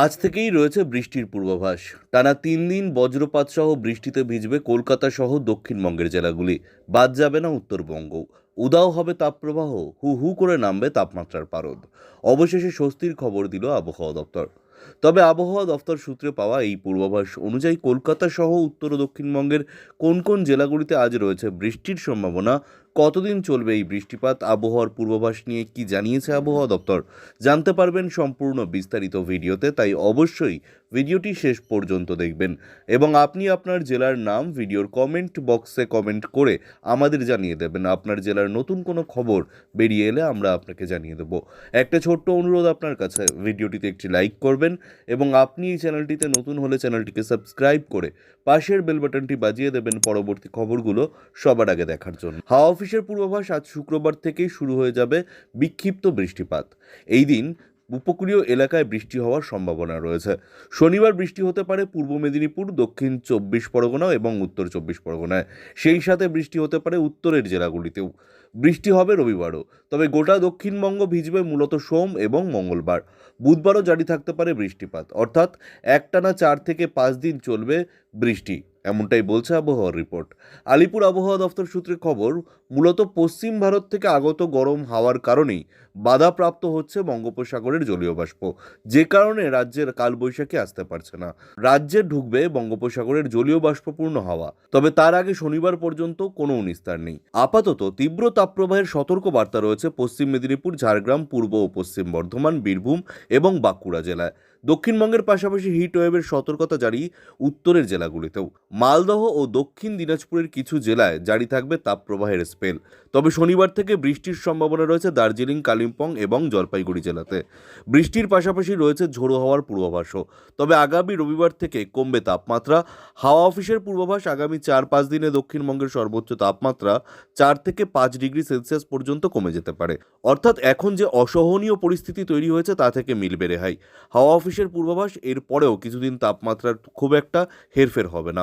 আজ থেকেই রয়েছে বৃষ্টির পূর্বাভাস। টানা তিন দিন বজ্রপাত সহ বৃষ্টিতে ভিজবে কলকাতা সহ দক্ষিণবঙ্গের জেলাগুলি। বাদ যাবে না উত্তরবঙ্গ। উদাও হবে তাপপ্রবাহ, হু হু করে নামবে তাপমাত্রার পারদ। অবশেষে স্বস্তির খবর দিল আবহাওয়া দপ্তর। তবে আবহাওয়া দপ্তর সূত্রে পাওয়া এই পূর্বাভাস অনুযায়ী কলকাতা সহ উত্তর ও দক্ষিণবঙ্গের কোন কোন জেলাগুলিতে আজ রয়েছে বৃষ্টির সম্ভাবনা কতদিন চলবে এই বৃষ্টিপাত? আবহাওয়ার পূর্বাভাস নিয়ে কি জানিয়েছে আবহাওয়া দপ্তর? জানতে পারবেন সম্পূর্ণ বিস্তারিত ভিডিওতে, তাই অবশ্যই ভিডিওটি শেষ পর্যন্ত দেখবেন। এবং আপনি আপনার জেলার নাম ভিডিওর কমেন্ট বক্সে কমেন্ট করে আমাদের জানিয়ে দেবেন। আপনার জেলার নতুন কোনো খবর বেরিয়ে এলে আমরা আপনাকে জানিয়ে দেবো। একটা ছোট্ট অনুরোধ আপনার কাছে, ভিডিওটিতে একটি লাইক করবেন এবং আপনি এই চ্যানেলটিতে নতুন হলে চ্যানেলটিকে সাবস্ক্রাইব করে পাশের বেল বাটনটি বাজিয়ে দেবেন পরবর্তী খবরগুলো সবার আগে দেখার জন্য। হাওয়া অফিসের পূর্বাভাস আজ শুক্রবার থেকেই শুরু হয়ে যাবে বিক্ষিপ্ত বৃষ্টিপাত। এই দিন উপকূলীয় এলাকায় বৃষ্টি হওয়ার সম্ভাবনা রয়েছে। শনিবার বৃষ্টি হতে পারে পূর্ব মেদিনীপুর, দক্ষিণ চব্বিশ পরগনা এবং উত্তর চব্বিশ পরগনায়। সেই সাথে বৃষ্টি হতে পারে উত্তরের জেলাগুলিতেও। বৃষ্টি হবে রবিবারও। তবে গোটা দক্ষিণবঙ্গ ভিজবে মূলত সোম এবং মঙ্গলবার। বুধবারও জারি থাকতে পারে বৃষ্টিপাত। অর্থাৎ একটানা চার থেকে পাঁচ দিন চলবে বৃষ্টি, এমনটাই বলছে আবহাওয়ার রিপোর্ট। আলিপুর আবহাওয়া দফতর সূত্রে খবর, মূলত পশ্চিম ভারত থেকে আগত গরম হাওয়ার কারণেই বাধাপ্রাপ্ত হচ্ছে বঙ্গোপসাগরের জলীয় বাষ্প। যে কারণে রাজ্যের কালবৈশাখী আসতে পারছে না। রাজ্যে ঢুকবে বঙ্গোপসাগরের জলীয় বাষ্পপূর্ণ হাওয়া। তবে তার আগে শনিবার পর্যন্ত কোনো নিস্তার নেই। আপাতত তীব্র তাপপ্রবাহের সতর্ক বার্তা রয়েছে পশ্চিম মেদিনীপুর, ঝাড়গ্রাম, পূর্ব ও পশ্চিম বর্ধমান, বীরভূম এবং বাঁকুড়া জেলায়। দক্ষিণবঙ্গের পাশাপাশি হিট ওয়েভের সতর্কতা জারি উত্তরের জেলাগুলিতেও। মালদহ ও দক্ষিণ দিনাজপুরের কিছু জেলায় জারি থাকবে তাপপ্রবাহের স্পেল তবে শনিবার থেকে বৃষ্টির সম্ভাবনা রয়েছে দার্জিলিং, কালিম্পং এবং জলপাইগুড়ি জেলাতে। বৃষ্টির পাশাপাশি রয়েছে ঝোড়ো হওয়ার পূর্বাভাসও। তবে আগামী রবিবার থেকে কমবে তাপমাত্রা। হাওয়া অফিসের পূর্বাভাস আগামী চার পাঁচ দিনে দক্ষিণবঙ্গের সর্বোচ্চ তাপমাত্রা চার থেকে পাঁচ ডিগ্রি সেলসিয়াস পর্যন্ত কমে যেতে পারে। অর্থাৎ এখন যে অসহনীয় পরিস্থিতি তৈরি হয়েছে তা থেকে মিলবে রেহাই। হাওয়া অফিসের পূর্বাভাস এর পরেও কিছুদিন তাপমাত্রার খুব একটা হেরফের হবে না।